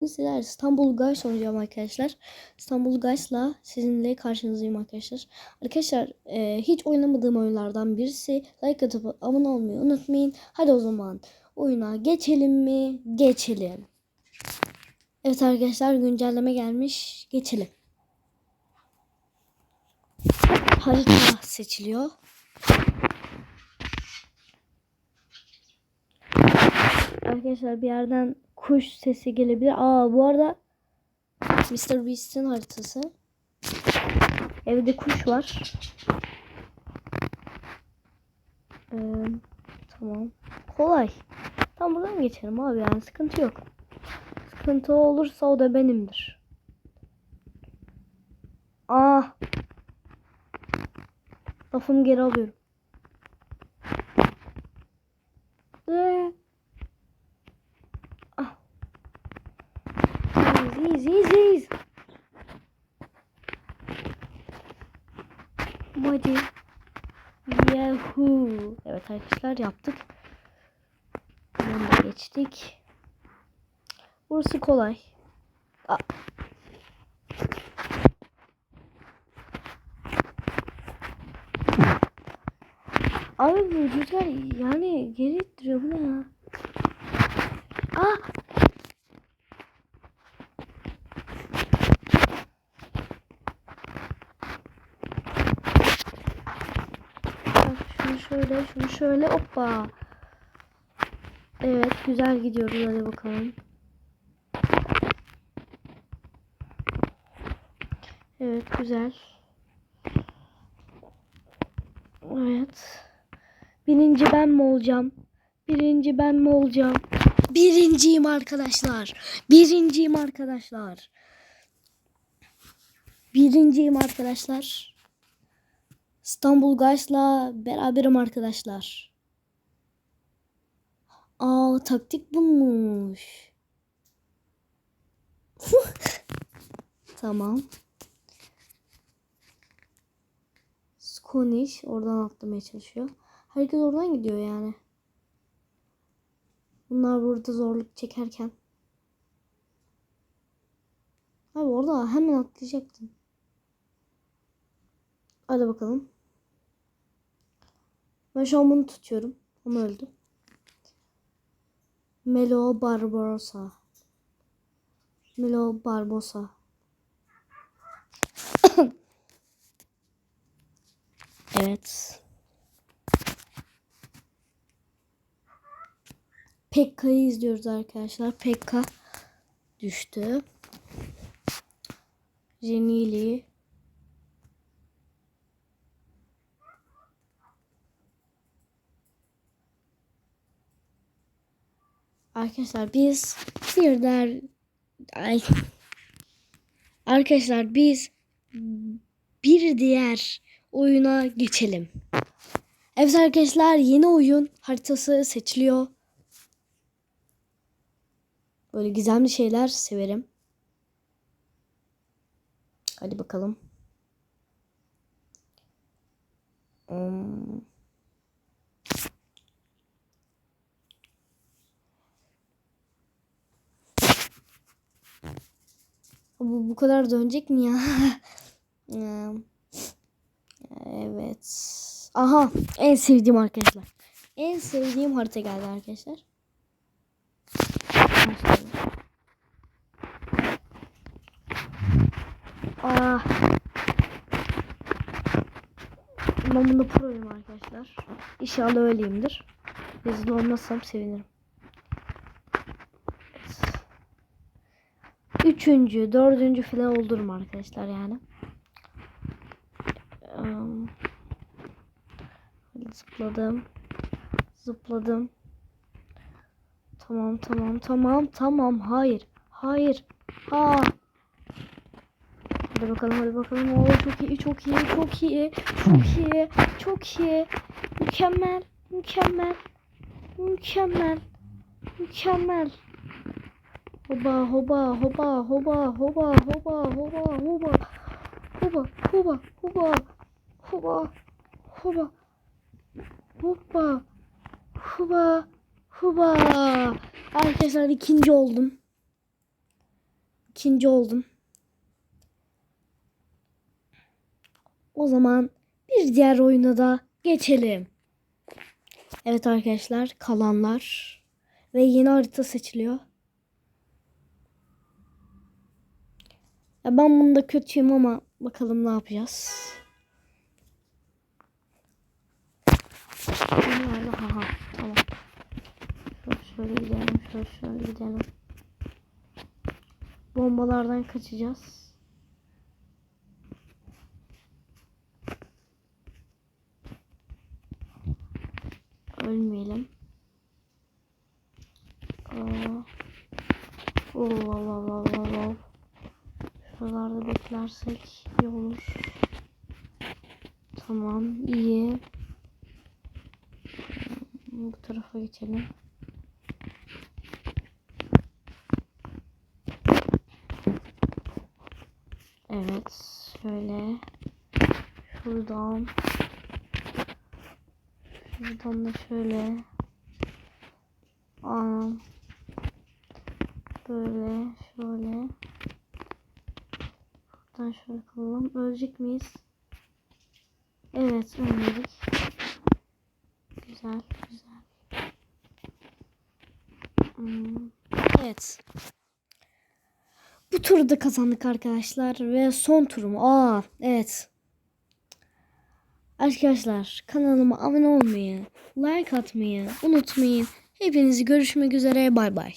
Sizler İstanbul Guys oynayacağım arkadaşlar. İstanbul Guys'la sizinle karşınızdayım arkadaşlar. Arkadaşlar e, hiç oynamadığım oyunlardan birisi. Like atıp abone olmayı unutmayın. Hadi o zaman oyuna geçelim mi? Geçelim. Evet arkadaşlar güncelleme gelmiş. Geçelim. Harita seçiliyor. Arkadaşlar bir yerden kuş sesi gelebilir. Aa bu arada Mr. Beast'in haritası. Evde kuş var. Ee, tamam. Kolay. Tam buradan geçelim abi yani sıkıntı yok. Sıkıntı olursa o da benimdir. Aa. Lafımı geri alıyorum. Hadi. Yahoo. Evet arkadaşlar yaptık. Bunu geçtik. Burası kolay. Aa. Abi bu rüzgar yani geri ittiriyor bu ne ya? Aa Bak şunu şöyle, şunu şöyle. Hoppa. Evet, güzel gidiyoruz. Hadi bakalım. Evet, güzel. Evet. Birinci ben mi olacağım? Birinci ben mi olacağım? Birinciyim arkadaşlar. Birinciyim arkadaşlar. Birinciyim arkadaşlar. İstanbul Guys'la beraberim arkadaşlar. Aa taktik bulmuş. tamam. Skonish oradan atlamaya çalışıyor. Herkes oradan gidiyor yani. Bunlar burada zorluk çekerken. Abi orada hemen atlayacaktın. Hadi bakalım. Ben şu an bunu tutuyorum. Ama öldü. Melo Barbosa. Melo Barbosa. evet. Pekka'yı izliyoruz arkadaşlar. Pekka düştü. Jenili. Arkadaşlar biz bir der Ay. Arkadaşlar biz bir diğer oyuna geçelim. Evet arkadaşlar yeni oyun haritası seçiliyor. Böyle gizemli şeyler severim. Hadi bakalım. Hmm. Bu bu kadar dönecek mi ya? Evet. Aha en sevdiğim arkadaşlar. En sevdiğim harita geldi arkadaşlar. Başlayalım. Ah. Ben bunda proyum arkadaşlar. İnşallah öyleyimdir. Rezil olmazsam sevinirim. Üçüncü, dördüncü falan olurum arkadaşlar yani. Zıpladım. Zıpladım. Tamam tamam tamam tamam. Hayır. Hayır. Ha. Hadi bakalım hadi bakalım. Oo, çok iyi çok iyi çok iyi. Çok iyi. Çok iyi. Mükemmel. Mükemmel. Mükemmel. Mükemmel. Hoba hoba hoba hoba hoba hoba hoba hoba hoba hoba hoba hoba hoba hoba hoba hoba Arkadaşlar ikinci oldum. ikinci oldum. O zaman bir diğer oyuna da geçelim. Evet arkadaşlar kalanlar ve yeni harita seçiliyor. Ya ben bunda kötüyüm ama bakalım ne yapacağız. Nerede? Ha ha tamam. Şöyle, şöyle gidelim, şöyle, şöyle gidelim. Bombalardan kaçacağız. Ölmeyelim. Aa. Oo, wow, wow, wow, wow. Şuralarda beklersek iyi olur. Tamam, iyi. Bu tarafa geçelim. Evet, şöyle. Şuradan. Şuradan da şöyle. Anam. Böyle, şöyle. Buradan şöyle kalalım. Ölecek miyiz? Evet, ölmedik. Güzel, güzel. Hmm, Evet. Bu turu da kazandık arkadaşlar ve son turum. Aa, evet. Arkadaşlar kanalıma abone olmayı, like atmayı unutmayın. Hepinizi görüşmek üzere. Bay bay.